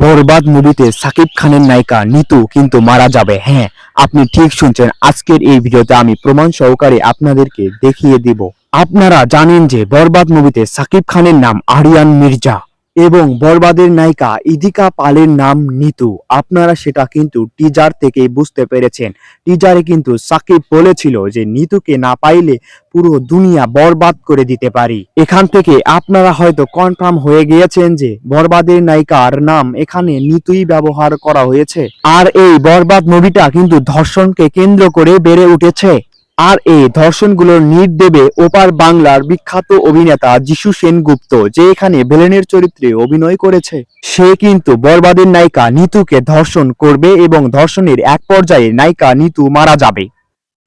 বরবাদ মুভিতে সাকিব খানের নায়িকা নিতু কিন্তু মারা যাবে। হ্যাঁ আপনি ঠিক শুনছেন। আজকের এই ভিডিওতে আমি প্রমাণ সহকারে আপনাদেরকে দেখিয়ে দিব। আপনারা জানেন যে বরবাদ মুভিতে সাকিব খানের নাম আরিয়ান মির্জা। এবং বরবাদের নায়িকা ইদিকা পালের নাম নিতু। আপনারা সেটা কিন্তু টিজার থেকেই বুঝতে পেরেছেন। টিজারে কিন্তু সাকিব বলেছিল যে নিতুকে না পাইলে পুরো দুনিয়া বরবাদ করে দিতে পারি। এখান থেকে আপনারা হয়তো কনফার্ম হয়ে গিয়েছেন যে বরবাদের নায়িকার নাম এখানে নিতুই ব্যবহার করা হয়েছে। আর এই বরবাদ মুভিটা কিন্তু ধর্ষণকে কেন্দ্র করে বেড়ে উঠেছে। আর এই ধর্ষণগুলোর নিট দেবে ওপার বাংলার বিখ্যাত অভিনেতা যিশু সেনগুপ্ত, যে এখানে ভিলেনের চরিত্রে অভিনয় করেছে। সে কিন্তু বরবাদের নায়িকা নিতুকে ধর্ষণ করবে এবং ধর্ষণের এক পর্যায়ে নায়িকা নিতু মারা যাবে।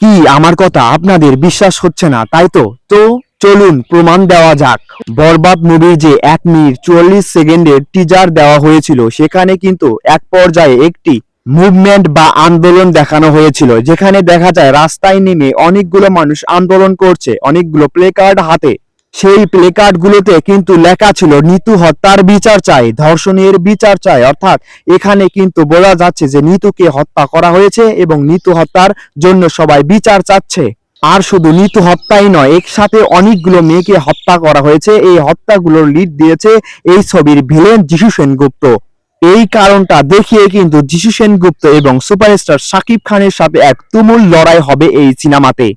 কি আমার কথা আপনাদের বিশ্বাস হচ্ছে না, তাই তো? তো চলুন প্রমাণ দেওয়া যাক। বরবাদ মুভির যে এক মিনিট চুয়াল্লিশ সেকেন্ডের টিজার দেওয়া হয়েছিল, সেখানে কিন্তু এক পর্যায়ে একটি মুভমেন্ট বা আন্দোলন দেখানো হয়েছিল, যেখানে দেখা যায় রাস্তায় নেমে অনেকগুলো মানুষ আন্দোলন করছে, অনেকগুলো প্লে কার্ড হাতে। সেই প্লে কার্ড গুলোতে কিন্তু লেখা ছিল, নিতু হত্যার বিচার চাই, ধর্ষণের বিচার চাই। অর্থাৎ এখানে কিন্তু বোঝা যাচ্ছে যে নিতুকে হত্যা করা হয়েছে এবং নিতু হত্যার জন্য সবাই বিচার চাচ্ছে। আর শুধু নিতু হত্যাই নয়, একসাথে অনেকগুলো মেয়েকে হত্যা করা হয়েছে। এই হত্যাগুলোর লিড দিয়েছে এই ছবির ভিলেন যিশু সেনগুপ্ত। এই কারণটা দেখিয়ে কিন্তু যিশু সেনগুপ্ত এবং সুপারস্টার সাকিব খানের সাথে এক তুমুল লড়াই হবে এই সিনেমাতে।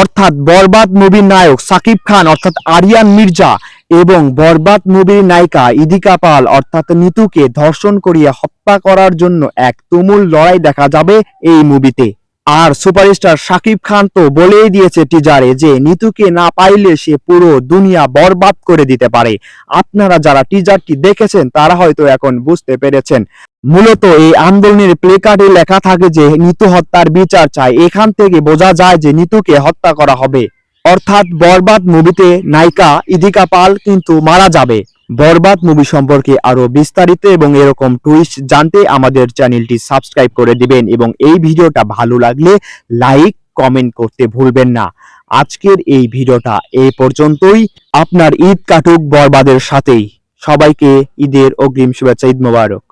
অর্থাৎ বরবাদ মুভির নায়ক সাকিব খান, অর্থাৎ আরিয়ান মির্জা এবং বরবাদ মুভির নায়িকা ইদিকা পাল, অর্থাৎ নিতুকে ধর্ষণ করিয়া হত্যা করার জন্য এক তুমুল লড়াই দেখা যাবে এই মুভিতে। আর সুপারস্টার শাকিব খান তো বলেই দিয়েছে টিজারে যে নিতুকে না পাইলে সে পুরো দুনিয়া বরবাদ করে দিতে পারে। আপনারা যারা টিজারটি দেখেছেন, তারা হয়তো এখন বুঝতে পেরেছেন। মূলত এই আন্দোলনের প্লেকার্ডে লেখা থাকে যে নিতু হত্যার বিচার চাই। এখান থেকে বোঝা যায় যে নিতুকে হত্যা করা হবে। অর্থাৎ বরবাদ মুভিতে নায়িকা ইদিকা পাল কিন্তু মারা যাবে। বরবাদ মুভি সম্পর্কে আরও বিস্তারিত এবং এরকম টুইস্ট জানতে আমাদের চ্যানেলটি সাবস্ক্রাইব করে দিবেন এবং এই ভিডিওটা ভালো লাগলে লাইক কমেন্ট করতে ভুলবেন না। আজকের এই ভিডিওটা এই পর্যন্তই। আপনার ঈদ কাটুক বরবাদের সাথেই। সবাইকে ঈদের অগ্রিম শুভেচ্ছা, ঈদ মোবারক।